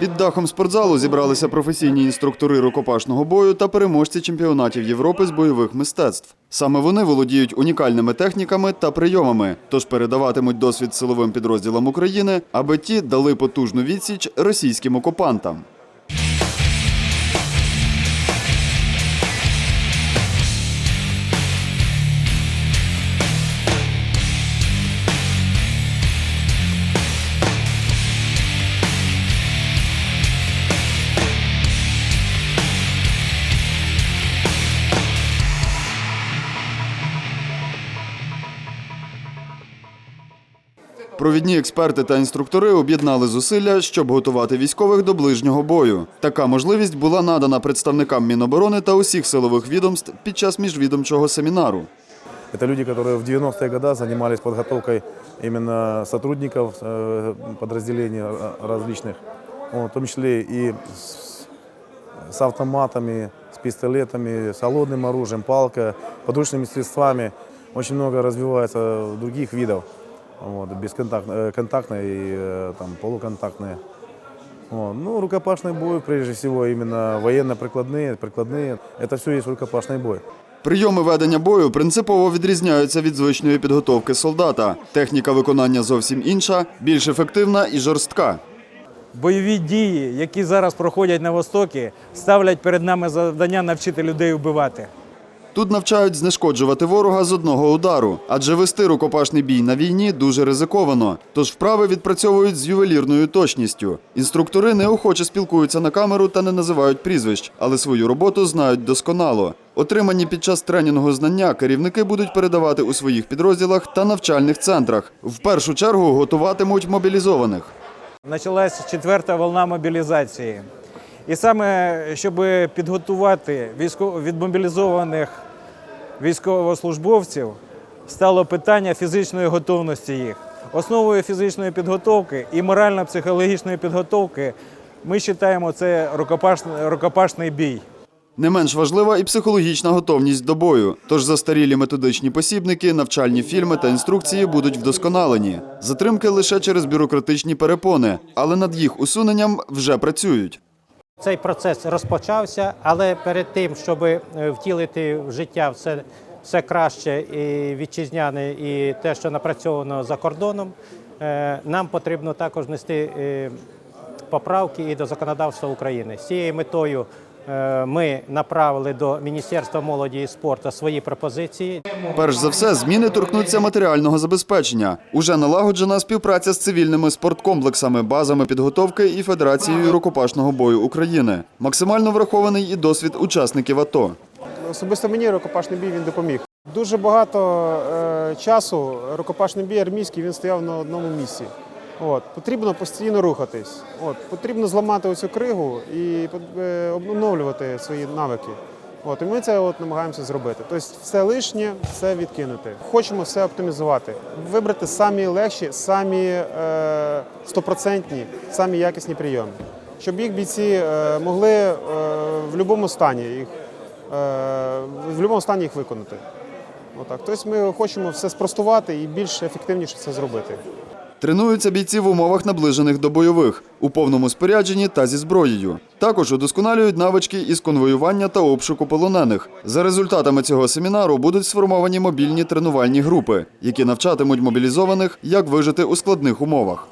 Під дахом спортзалу зібралися професійні інструктори рукопашного бою та переможці чемпіонатів Європи з бойових мистецтв. Саме вони володіють унікальними техніками та прийомами, тож передаватимуть досвід силовим підрозділам України, аби ті дали потужну відсіч російським окупантам. Провідні експерти та інструктори об'єднали зусилля, щоб готувати військових до ближнього бою. Така можливість була надана представникам Міноборони та усіх силових відомств під час міжвідомчого семінару. Это люди, которые в 90-е годы занимались подготовкой именно сотрудников э, подразделений э, различных, вот, в том числе и с, с автоматами, с пистолетами, с холодным оружием, палкой, подручными средствами. Очень много развивается других видов, вот, бесконтакт, э, контактные и э, там, полуконтактные. Вот. Ну, рукопашный бой, прежде всего, именно военно-прикладные, прикладные, это все есть рукопашный бой. Прийоми ведення бою принципово відрізняються від звичної підготовки солдата. Техніка виконання зовсім інша, більш ефективна і жорстка. Бойові дії, які зараз проходять на Востокі, ставлять перед нами завдання навчити людей вбивати. Тут навчають знешкоджувати ворога з одного удару, адже вести рукопашний бій на війні дуже ризиковано. Тож вправи відпрацьовують з ювелірною точністю. Інструктори неохоче спілкуються на камеру та не називають прізвищ, але свою роботу знають досконало. Отримані під час тренінгу знання керівники будуть передавати у своїх підрозділах та навчальних центрах. В першу чергу готуватимуть мобілізованих. Почалась четверта волна мобілізації. І саме щоб підготувати відмобілізованих військовослужбовців, стало питання фізичної готовності їх. Основою фізичної підготовки і морально-психологічної підготовки ми вважаємо це рукопашний, бій. Не менш важлива і психологічна готовність до бою. Тож застарілі методичні посібники, навчальні фільми та інструкції будуть вдосконалені. Затримки лише через бюрократичні перепони, але над їх усуненням вже працюють. Цей процес розпочався, але перед тим, щоб е, втілити в життя все, все краще і вітчизняне, і те, що напрацьовано за кордоном, е, нам потрібно також внести е, поправки і до законодавства України. З цією метою ми направили до Міністерства молоді і спорту свої пропозиції. Перш за все, зміни торкнуться матеріального забезпечення. Уже налагоджена співпраця з цивільними спорткомплексами, базами підготовки і Федерацією рукопашного бою України. Максимально врахований і досвід учасників АТО. Особисто мені рукопашний бій він допоміг. Дуже багато е, часу рукопашний бій армійський він стояв на одному місці. От, потрібно постійно рухатись. От, потрібно зламати оцю кригу і е, обновлювати свої навики. От, і ми це от намагаємося зробити. Тобто все лишнє, все відкинути. Хочемо все оптимізувати, вибрати самі легші, самі е, стопроцентні, самі якісні прийоми, щоб їх бійці е, могли е, в будь-якому стані їх е, в будь-якому стані їх виконати. Отак. Тобто ми хочемо все спростувати і більш ефективніше це зробити. Тренуються бійці в умовах наближених до бойових, у повному спорядженні та зі зброєю. Також удосконалюють навички із конвоювання та обшуку полонених. За результатами цього семінару будуть сформовані мобільні тренувальні групи, які навчатимуть мобілізованих, як вижити у складних умовах.